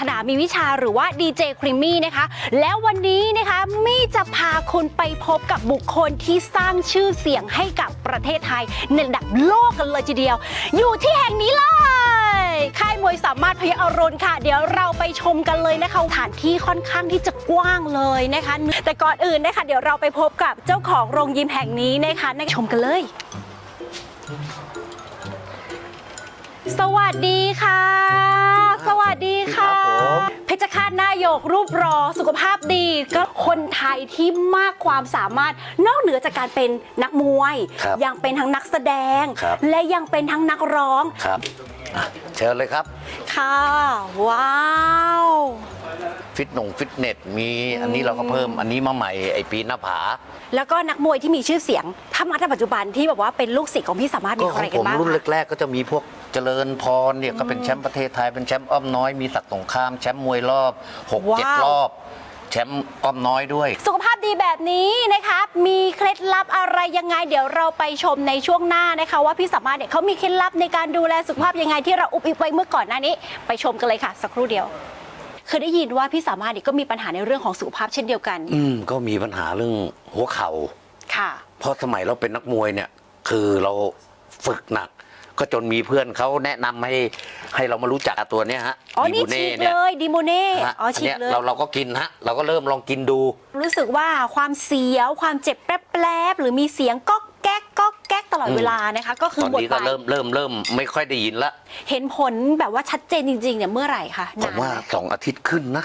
ถนามีวิชาหรือว่าดีเจครีมมี่นะคะ แล้ววันนี้นะคะมี่จะพาคุณไปพบกับบุคคลที่สร้างชื่อเสียงให้กับประเทศไทยในระดับโลกกันเลยทีเดียว อยู่ที่แห่งนี้เลยค่ายมวยสามารถพยาอรุณค่ะ เดี๋ยวเราไปชมกันเลยนะคะสถานที่ค่อนข้างที่จะกว้างเลยนะคะ แต่ก่อนอื่นนะคะ เดี๋ยวเราไปพบกับเจ้าของโรงยิมแห่งนี้นะคะในชมกันเลย สวัสดีค่ะาตนายกรูปรอสุขภาพดี ก็คนไทยที่มากความสามารถนอกเหนือจากการเป็นนักมวย ครับยังเป็นทั้งนักแสดง ครับ และยังเป็นทั้งนักร้องครับอะเชิญเลยครับ ค่ะ ว้าว ฟิตหนงฟิตเนสมีอันนี้เราก็เพิ่มอันนี้มาใหม่ไอปีหน้าผาแล้วก็นักมวยที่มีชื่อเสียง ถ้ามาถ้าปัจจุบันที่แบบว่าเป็นลูกศิษย์ของพี่สามารถมีก็ใคขรองกัผนมบ้างรุ่นคะ แรกๆก็จะมีพวกเจ ริญพรเนี่ยก็เป็นแชมป์ประเทศไทยเป็นแชมป์อ้อมน้อยมีศักดิ์สงครามแชมป์มวยรอบ6ว้าว7รอบ แชมป์อ้อมน้อยด้วย สุขภาพดีแบบนี้นะคะ มีเคล็ดลับอะไรยังไง เดี๋ยวเราไปชมในช่วงหน้านะคะ ว่าพี่สามารถเนี่ยเขามีเคล็ดลับในการดูแลสุขภาพยังไงที่เราอุบอิบไว้เมื่อก่อนหน้านี้ ไปชมกันเลยค่ะ สักครู่เดียวเคยได้ยินว่าพี่สามารถเนี่ยก็มีปัญหาในเรื่องของสุขภาพเช่นเดียวกันอืมก็มีปัญหาเรื่องหัวเข่า ค่ะ เพราะสมัยเราเป็นนักมวยเนี่ย คือเราฝึกหนัก ก็จนมีเพื่อนเขาแนะนำให้ให้เรามารู้จักตัวเนี้ยฮะอ๋อนี่บูฉีกเนี่เลยยดิโมเน่ฮะอ๋อฉีนกเนี้ยเลย เราเราก็กินฮะเราก็เริ่มลองกินดู รู้สึกว่าความเสียวความเจ็บแป๊บๆหรือมีเสียงก๊อกแก๊กก๊อกแก๊กตลอดอืม เวลานะคะ ก็คือตอนหมดนี้ไปก็เริ่มเริ่มเริ่มไม่ค่อยได้ยินละเห็นผลแบบว่าชัดเจนจริงๆเนี่ยเมื่อไหร่คะผมว่าไหสองอาทิตย์ขึ้นนะ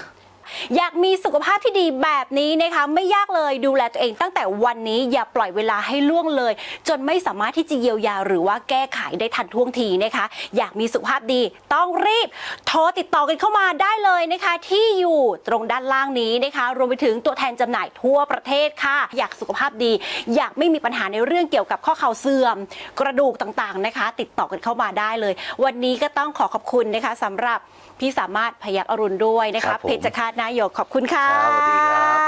อยากมีสุขภาพที่ดีแบบนี้นะคะ ไม่ยากเลยดูแลตัวเองตั้งแต่วันนี้อย่าปล่อยเวลาให้ล่วงเลย จนไม่สามารถที่จะเยียวยาหรือว่าแก้ไขได้ทันท่วงทีนะคะ อยากมีสุขภาพดีต้องรีบ โทรติดต่อกันเข้ามาได้เลยนะคะ ที่อยู่ตรงด้านล่างนี้นะคะ รวมไปถึงตัวแทนจำหน่ายทั่วประเทศค่ะ อยากสุขภาพดี อยากไม่มีปัญหาในเรื่องเกี่ยวกับข้อเข่าเสื่อม กระดูกต่างๆนะคะ ติดต่อกันเข้ามาได้เลย วันนี้ก็ต้องขอขอบคุณนะคะสำหรับพี่สามารถพยักอรุณด้วยนะครัคะบผมเพชรฆาตนายกขอบคุณค่ะครับสวัสดีครับ